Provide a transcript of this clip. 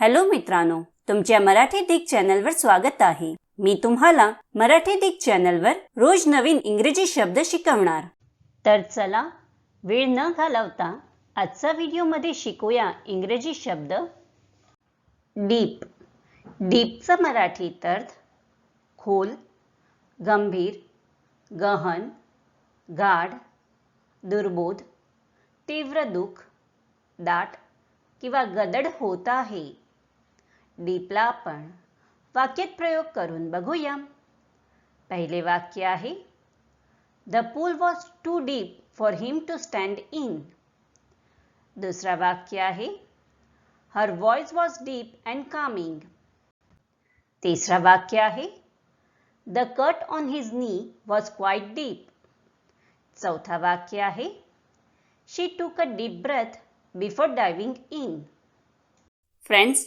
Hello मित्रांनो तुमच्या मराठी दिग चॅनलवर स्वागत आहे. मी तुम्हाला मराठी दिग चॅनलवर रोज नवीन इंग्रजी शब्द शिकवणार. तर चला वेळ न घालवता आजचा व्हिडिओमध्ये शिकूया इंग्रजी शब्द. डीप. डीपचा मराठीत अर्थ खोल गंभीर गहन गाढ दुर्बोध तीव्र दुःख दाट किंवा गदड होत आहे. डीपला आपण वाक्यात प्रयोग करून बघूया पहिले वाक्य आहे the pool was too deep for him to stand in दुसरा वाक्य आहे her voice was deep and calming तिसरा वाक्य आहे the cut on his knee was quite deep चौथा वाक्य आहे she took a deep breath before diving in friends